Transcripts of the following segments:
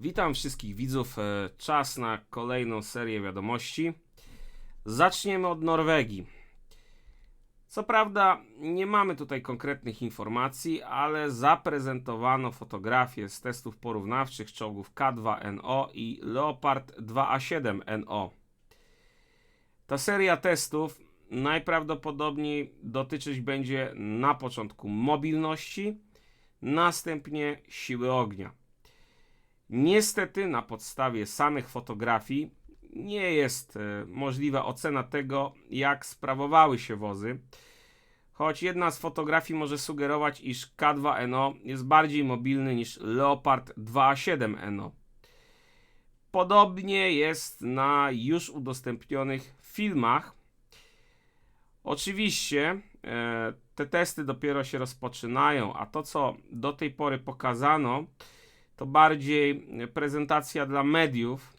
Witam wszystkich widzów. E, Czas na kolejną serię wiadomości. Zaczniemy od Norwegii. Co prawda, nie mamy tutaj konkretnych informacji, ale zaprezentowano fotografie z testów porównawczych czołgów K2NO i Leopard 2A7NO. Ta seria testów najprawdopodobniej dotyczyć będzie na początku mobilności, następnie siły ognia. Niestety, na podstawie samych fotografii nie jest e, możliwa ocena tego, jak sprawowały się wozy. Choć jedna z fotografii może sugerować, iż K2NO jest bardziej mobilny niż Leopard 2A7NO. Podobnie jest na już udostępnionych filmach. Oczywiście e, te testy dopiero się rozpoczynają, a to co do tej pory pokazano, to bardziej prezentacja dla mediów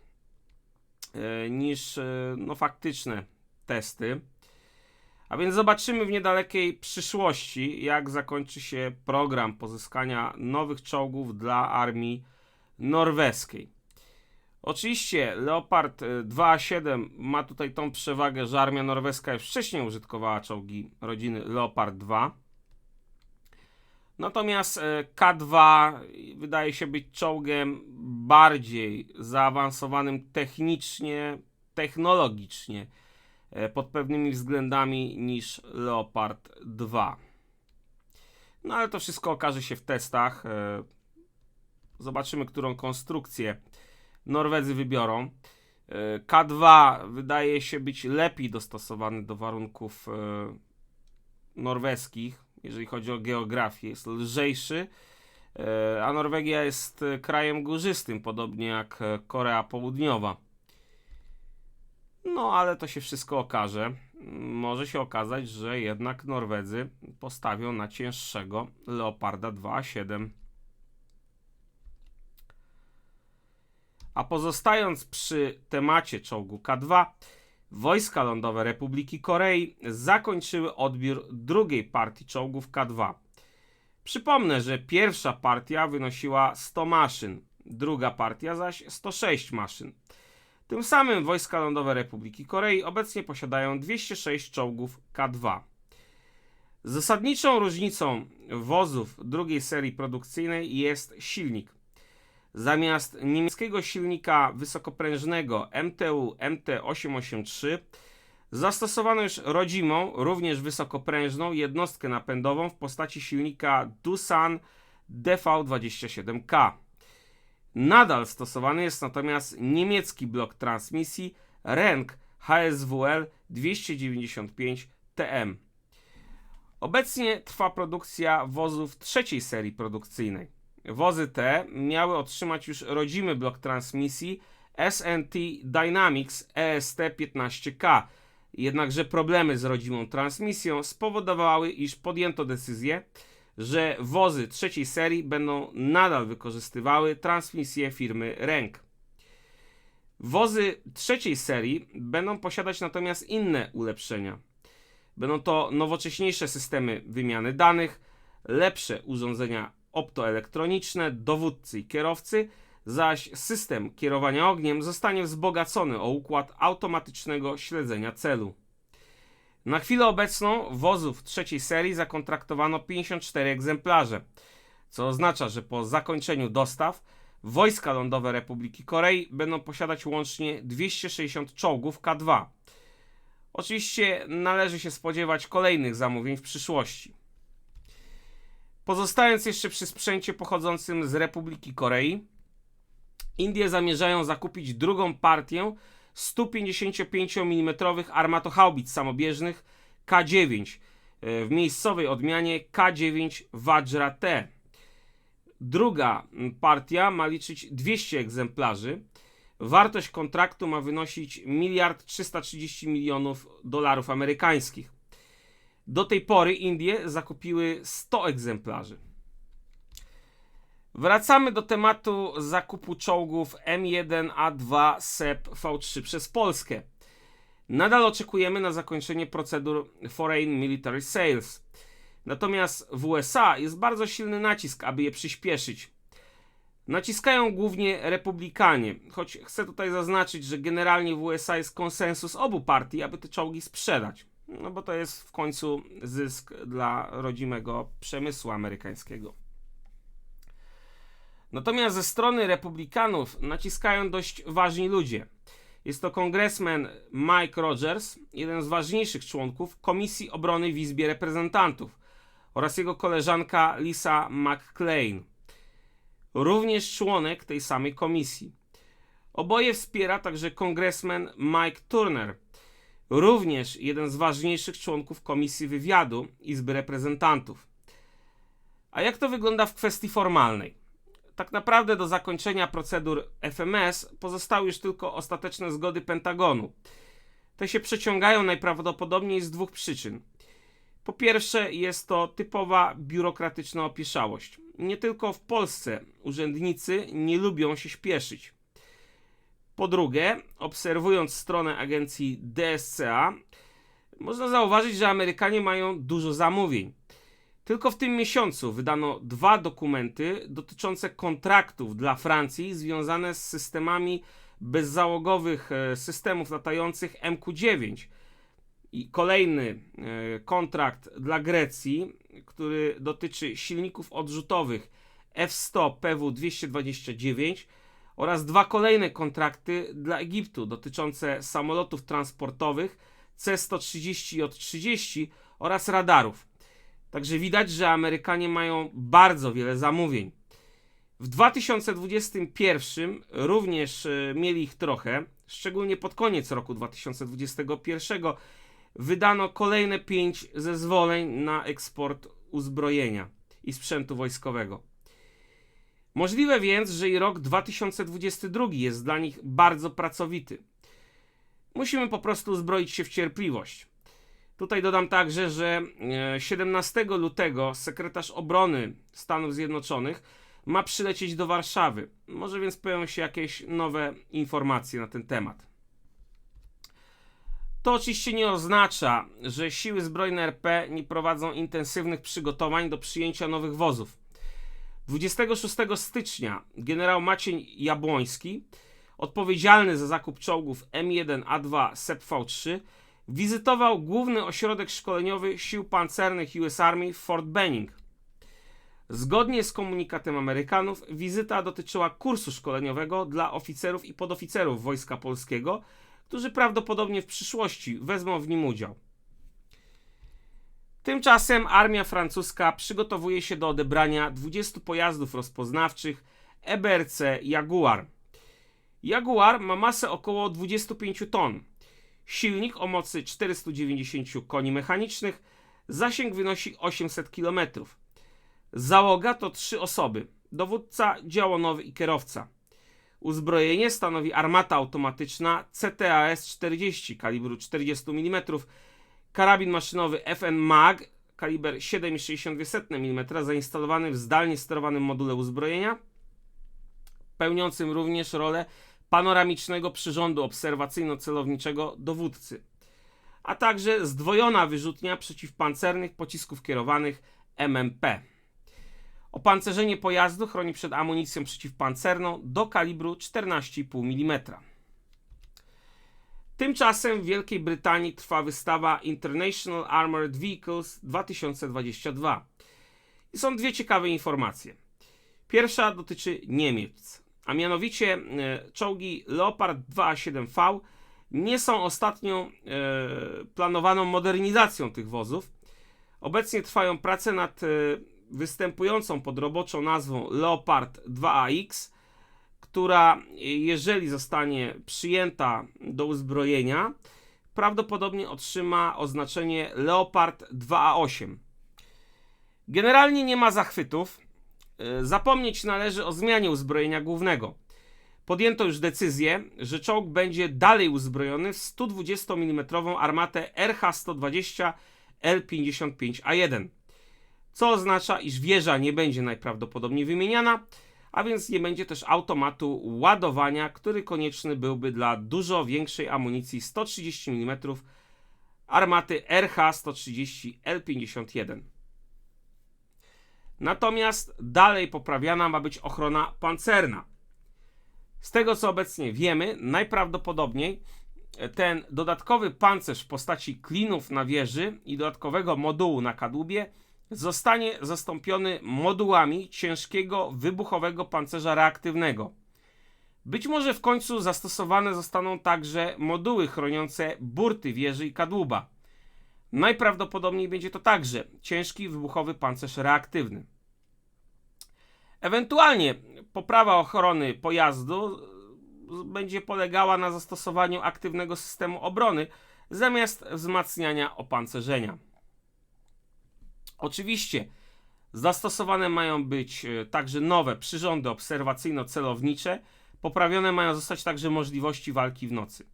e, niż e, no, faktyczne testy. A więc zobaczymy w niedalekiej przyszłości, jak zakończy się program pozyskania nowych czołgów dla armii norweskiej. Oczywiście Leopard 2A7 ma tutaj tą przewagę, że armia norweska już wcześniej użytkowała czołgi rodziny Leopard 2. Natomiast e, K2 wydaje się być czołgiem bardziej zaawansowanym technicznie, technologicznie e, pod pewnymi względami niż Leopard 2. No ale to wszystko okaże się w testach. E, zobaczymy, którą konstrukcję Norwedzy wybiorą. K2 wydaje się być lepiej dostosowany do warunków norweskich jeżeli chodzi o geografię, jest lżejszy, e, a Norwegia jest e, krajem górzystym, podobnie jak e, Korea Południowa. No, ale to się wszystko okaże. Może się okazać, że jednak Norwedzy postawią na cięższego Leoparda 2A7. A pozostając przy temacie czołgu K2, Wojska Lądowe Republiki Korei zakończyły odbiór drugiej partii czołgów K2. Przypomnę, że pierwsza partia wynosiła 100 maszyn, druga partia zaś 106 maszyn. Tym samym Wojska Lądowe Republiki Korei obecnie posiadają 206 czołgów K2. Zasadniczą różnicą wozów drugiej serii produkcyjnej jest silnik. Zamiast niemieckiego silnika wysokoprężnego MTU MT883 zastosowano już rodzimą, również wysokoprężną jednostkę napędową w postaci silnika Doosan DV27K. Nadal stosowany jest natomiast niemiecki blok transmisji RENK HSWL 295 TM. Obecnie trwa produkcja wozów trzeciej serii produkcyjnej. Wozy te miały otrzymać już rodzimy blok transmisji SNT Dynamics EST15K. Jednakże problemy z rodzimą transmisją spowodowały, iż podjęto decyzję, że wozy trzeciej serii będą nadal wykorzystywały transmisję firmy Renk. Wozy trzeciej serii będą posiadać natomiast inne ulepszenia. Będą to nowocześniejsze systemy wymiany danych, lepsze urządzenia optoelektroniczne, dowódcy i kierowcy, zaś system kierowania ogniem zostanie wzbogacony o układ automatycznego śledzenia celu. Na chwilę obecną wozów trzeciej serii zakontraktowano 54 egzemplarze, co oznacza, że po zakończeniu dostaw wojska lądowe Republiki Korei będą posiadać łącznie 260 czołgów K2. Oczywiście należy się spodziewać kolejnych zamówień w przyszłości. Pozostając jeszcze przy sprzęcie pochodzącym z Republiki Korei, Indie zamierzają zakupić drugą partię 155 mm armatohaubic samobieżnych K9 e, w miejscowej odmianie K9 Vajra T. Druga partia ma liczyć 200 egzemplarzy. Wartość kontraktu ma wynosić 1 330 milionów dolarów amerykańskich. Do tej pory Indie zakupiły 100 egzemplarzy. Wracamy do tematu zakupu czołgów M1A2 SEP V3 przez Polskę. Nadal oczekujemy na zakończenie procedur Foreign Military Sales. Natomiast w USA jest bardzo silny nacisk, aby je przyspieszyć. Naciskają głównie republikanie, choć chcę tutaj zaznaczyć, że generalnie w USA jest konsensus obu partii, aby te czołgi sprzedać. No bo to jest w końcu zysk dla rodzimego przemysłu amerykańskiego. Natomiast ze strony republikanów naciskają dość ważni ludzie. Jest to kongresmen Mike Rogers, jeden z ważniejszych członków Komisji Obrony w Izbie Reprezentantów oraz jego koleżanka Lisa McClain, również członek tej samej komisji. Oboje wspiera także kongresmen Mike Turner, również jeden z ważniejszych członków Komisji Wywiadu Izby Reprezentantów. A jak to wygląda w kwestii formalnej? tak naprawdę do zakończenia procedur FMS pozostały już tylko ostateczne zgody Pentagonu. Te się przeciągają najprawdopodobniej z dwóch przyczyn. Po pierwsze, jest to typowa biurokratyczna opieszałość. Nie tylko w Polsce urzędnicy nie lubią się śpieszyć. Po drugie, obserwując stronę agencji DSCA, można zauważyć, że Amerykanie mają dużo zamówień. Tylko w tym miesiącu wydano dwa dokumenty dotyczące kontraktów dla Francji związane z systemami bezzałogowych e, systemów latających MQ-9. I kolejny e, kontrakt dla Grecji, który dotyczy silników odrzutowych F-100 PW-229 oraz dwa kolejne kontrakty dla Egiptu dotyczące samolotów transportowych C-130 i J-30 oraz radarów. Także widać, że Amerykanie mają bardzo wiele zamówień. W 2021 również e, mieli ich trochę, szczególnie pod koniec roku 2021 wydano kolejne 5 zezwoleń na eksport uzbrojenia i sprzętu wojskowego. Możliwe więc, że i rok 2022 jest dla nich bardzo pracowity. Musimy po prostu uzbroić się w cierpliwość. Tutaj dodam także, że 17 e, lutego sekretarz obrony Stanów Zjednoczonych ma przylecieć do Warszawy. Może więc pojawią się jakieś nowe informacje na ten temat. To oczywiście nie oznacza, że siły zbrojne RP nie prowadzą intensywnych przygotowań do przyjęcia nowych wozów. 26 stycznia generał Maciej Jabłoński, odpowiedzialny za zakup czołgów M1A2 SEPV-3, wizytował główny ośrodek szkoleniowy sił pancernych US Army w Fort Benning. Zgodnie z komunikatem Amerykanów, wizyta dotyczyła kursu szkoleniowego dla oficerów i podoficerów Wojska Polskiego, którzy prawdopodobnie w przyszłości wezmą w nim udział. Tymczasem armia francuska przygotowuje się do odebrania 20 pojazdów rozpoznawczych EBRC Jaguar. Jaguar ma masę około 25 ton, Silnik o mocy 490 koni mechanicznych, zasięg wynosi 800 km. Załoga to trzy osoby: dowódca, działonowy i kierowca. Uzbrojenie stanowi armata automatyczna CTAS-40 kalibru 40 mm, karabin maszynowy FN MAG kaliber 7,62 mm zainstalowany w zdalnie sterowanym module uzbrojenia, pełniącym również rolę panoramicznego przyrządu obserwacyjno-celowniczego dowódcy, a także zdwojona wyrzutnia przeciwpancernych pocisków kierowanych MMP. Opancerzenie pojazdu chroni przed amunicją przeciwpancerną do kalibru 14,5 mm. Tymczasem w Wielkiej Brytanii trwa wystawa International Armored Vehicles 2022. I są dwie ciekawe informacje. Pierwsza dotyczy Niemiec a mianowicie e, czołgi Leopard 2A7V nie są ostatnią e, planowaną modernizacją tych wozów. Obecnie trwają prace nad e, występującą pod roboczą nazwą Leopard 2AX, która jeżeli zostanie przyjęta do uzbrojenia, prawdopodobnie otrzyma oznaczenie Leopard 2A8. Generalnie nie ma zachwytów. E, zapomnieć należy o zmianie uzbrojenia głównego. Podjęto już decyzję, że czołg będzie dalej uzbrojony w 120 mm armatę RH-120 L55A1, co oznacza, iż wieża nie będzie najprawdopodobniej wymieniana, a więc nie będzie też automatu ładowania, który konieczny byłby dla dużo większej amunicji 130 mm armaty RH-130 L51. Natomiast dalej poprawiana ma być ochrona pancerna. Z tego co obecnie wiemy, najprawdopodobniej ten dodatkowy pancerz w postaci klinów na wieży i dodatkowego modułu na kadłubie zostanie zastąpiony modułami ciężkiego wybuchowego pancerza reaktywnego. Być może w końcu zastosowane zostaną także moduły chroniące burty wieży i kadłuba. Najprawdopodobniej będzie to także ciężki wybuchowy pancerz reaktywny. Ewentualnie poprawa ochrony pojazdu będzie polegała na zastosowaniu aktywnego systemu obrony zamiast wzmacniania opancerzenia. Oczywiście zastosowane mają być e, także nowe przyrządy obserwacyjno-celownicze, poprawione mają zostać także możliwości walki w nocy.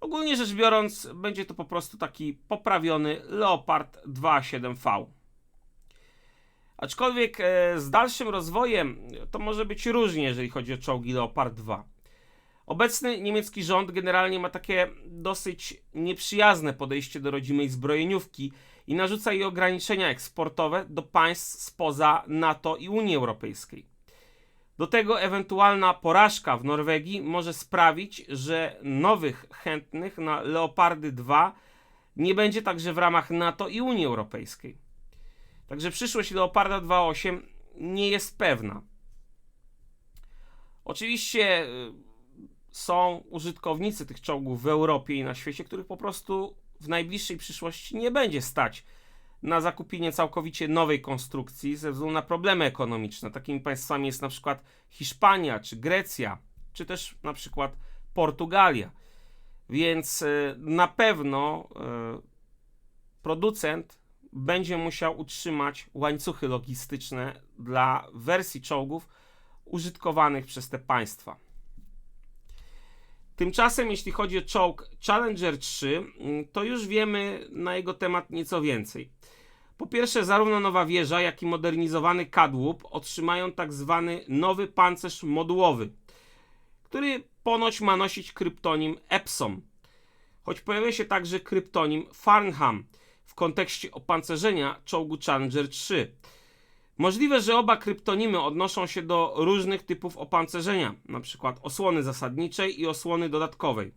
Ogólnie rzecz biorąc, będzie to po prostu taki poprawiony Leopard 2.7V. Aczkolwiek e, z dalszym rozwojem to może być różnie, jeżeli chodzi o czołgi Leopard 2. Obecny niemiecki rząd generalnie ma takie dosyć nieprzyjazne podejście do rodzimej zbrojeniówki i narzuca jej ograniczenia eksportowe do państw spoza NATO i Unii Europejskiej. Do tego ewentualna porażka w Norwegii może sprawić, że nowych chętnych na Leopardy 2 nie będzie także w ramach NATO i Unii Europejskiej. Także przyszłość Leoparda 2.8 nie jest pewna. Oczywiście y, są użytkownicy tych czołgów w Europie i na świecie, których po prostu w najbliższej przyszłości nie będzie stać na zakupienie całkowicie nowej konstrukcji ze względu na problemy ekonomiczne. Takimi państwami jest na przykład Hiszpania, czy Grecja, czy też na przykład Portugalia. Więc y, na pewno y, producent będzie musiał utrzymać łańcuchy logistyczne dla wersji czołgów użytkowanych przez te państwa. Tymczasem, jeśli chodzi o czołg Challenger 3, mm, to już wiemy na jego temat nieco więcej. Po pierwsze, zarówno nowa wieża, jak i modernizowany kadłub otrzymają tak zwany nowy pancerz modułowy, który ponoć ma nosić kryptonim Epsom. Choć pojawia się także kryptonim Farnham w kontekście opancerzenia czołgu Challenger 3. Możliwe, że oba kryptonimy odnoszą się do różnych typów opancerzenia, np. osłony zasadniczej i osłony dodatkowej.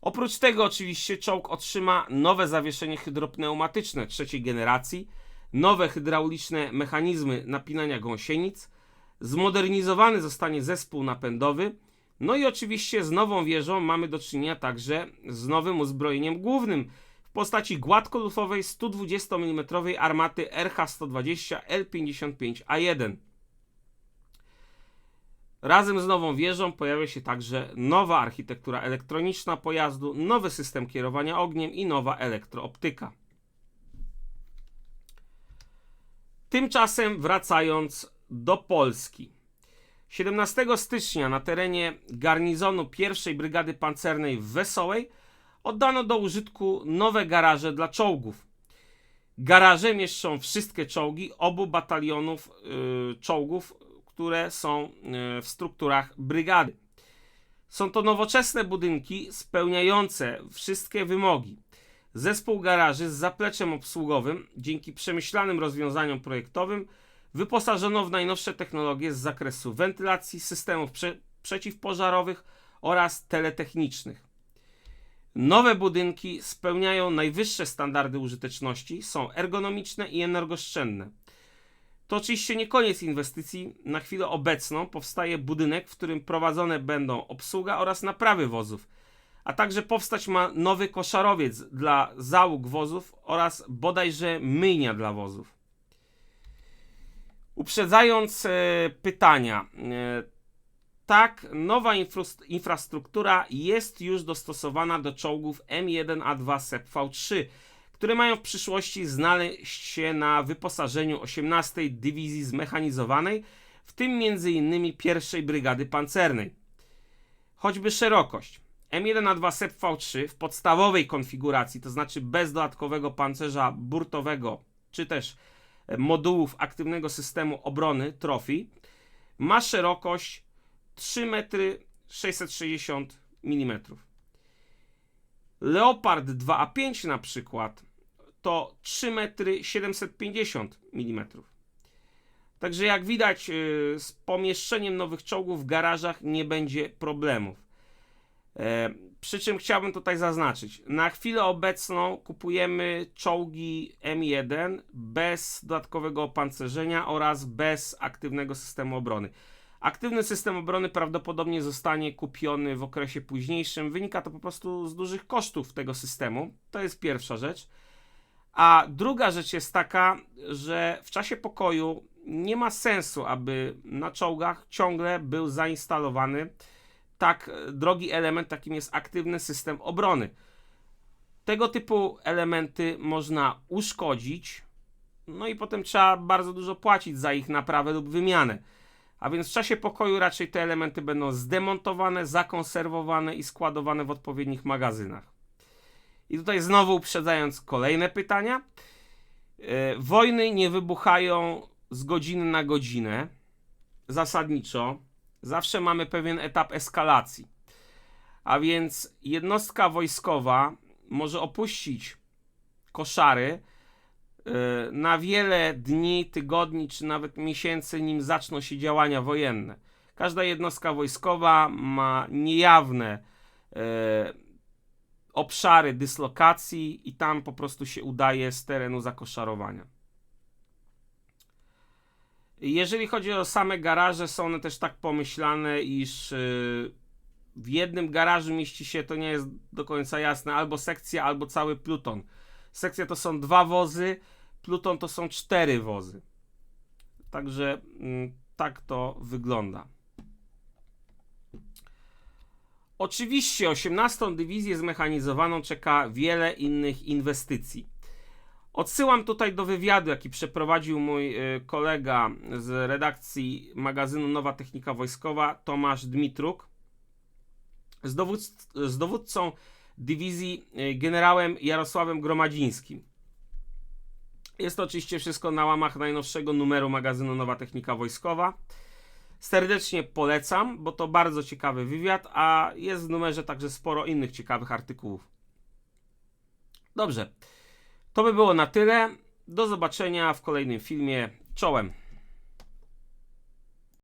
Oprócz tego oczywiście czołg otrzyma nowe zawieszenie hydropneumatyczne trzeciej generacji, nowe hydrauliczne mechanizmy napinania gąsienic, zmodernizowany zostanie zespół napędowy, no i oczywiście z nową wieżą mamy do czynienia także z nowym uzbrojeniem głównym, postaci gładkolufowej 120 mm armaty RH-120 L55A1. Razem z nową wieżą pojawia się także nowa architektura elektroniczna pojazdu, nowy system kierowania ogniem i nowa elektrooptyka. Tymczasem wracając do Polski. 17 stycznia na terenie garnizonu 1 Brygady Pancernej w Wesołej oddano do użytku nowe garaże dla czołgów. Garaże mieszczą wszystkie czołgi obu batalionów yy, czołgów, które są yy, w strukturach brygady. Są to nowoczesne budynki spełniające wszystkie wymogi. Zespół garaży z zapleczem obsługowym, dzięki przemyślanym rozwiązaniom projektowym, wyposażono w najnowsze technologie z zakresu wentylacji, systemów prze przeciwpożarowych oraz teletechnicznych. Nowe budynki spełniają najwyższe standardy użyteczności, są ergonomiczne i energooszczędne. To oczywiście nie koniec inwestycji. Na chwilę obecną powstaje budynek, w którym prowadzone będą obsługa oraz naprawy wozów, a także powstać ma nowy koszarowiec dla załóg wozów oraz bodajże myjnia dla wozów. Uprzedzając e, pytania, e, tak, nowa infrastruktura jest już dostosowana do czołgów M1A2 SEP V3, które mają w przyszłości znaleźć się na wyposażeniu 18 Dywizji Zmechanizowanej, w tym m.in. pierwszej Brygady Pancernej. Choćby szerokość. M1A2 SEP V3 w podstawowej konfiguracji, to znaczy bez dodatkowego pancerza burtowego, czy też modułów aktywnego systemu obrony Trophy, ma szerokość 3 metry 660 mm. Leopard 2A5 na przykład to 3 metry 750 mm. Także jak widać, yy, z pomieszczeniem nowych czołgów w garażach nie będzie problemów. E, przy czym chciałbym tutaj zaznaczyć, na chwilę obecną kupujemy czołgi M1 bez dodatkowego opancerzenia oraz bez aktywnego systemu obrony. Aktywny system obrony prawdopodobnie zostanie kupiony w okresie późniejszym. Wynika to po prostu z dużych kosztów tego systemu. To jest pierwsza rzecz. A druga rzecz jest taka, że w czasie pokoju nie ma sensu, aby na czołgach ciągle był zainstalowany tak drogi element, takim jest aktywny system obrony. Tego typu elementy można uszkodzić, no i potem trzeba bardzo dużo płacić za ich naprawę lub wymianę. A więc w czasie pokoju raczej te elementy będą zdemontowane, zakonserwowane i składowane w odpowiednich magazynach. I tutaj znowu uprzedzając kolejne pytania. Yy, wojny nie wybuchają z godziny na godzinę. Zasadniczo zawsze mamy pewien etap eskalacji. A więc jednostka wojskowa może opuścić koszary na wiele dni, tygodni czy nawet miesięcy, nim zaczną się działania wojenne. Każda jednostka wojskowa ma niejawne yy, obszary dyslokacji i tam po prostu się udaje z terenu zakoszarowania. Jeżeli chodzi o same garaże, są one też tak pomyślane, iż yy, w jednym garażu mieści się, to nie jest do końca jasne, albo sekcja, albo cały pluton. Sekcja to są dwa wozy, pluton to są cztery wozy. Także mm, tak to wygląda. Oczywiście 18. dywizję zmechanizowaną czeka wiele innych inwestycji. Odsyłam tutaj do wywiadu, jaki przeprowadził mój y, kolega z redakcji magazynu Nowa Technika Wojskowa, Tomasz Dmitruk, z, dowódc z dowódcą dywizji y, generałem Jarosławem Gromadzińskim. Jest to oczywiście wszystko na łamach najnowszego numeru magazynu Nowa Technika Wojskowa. Serdecznie polecam, bo to bardzo ciekawy wywiad, a jest w numerze także sporo innych ciekawych artykułów. Dobrze. To by było na tyle. Do zobaczenia w kolejnym filmie. Czołem.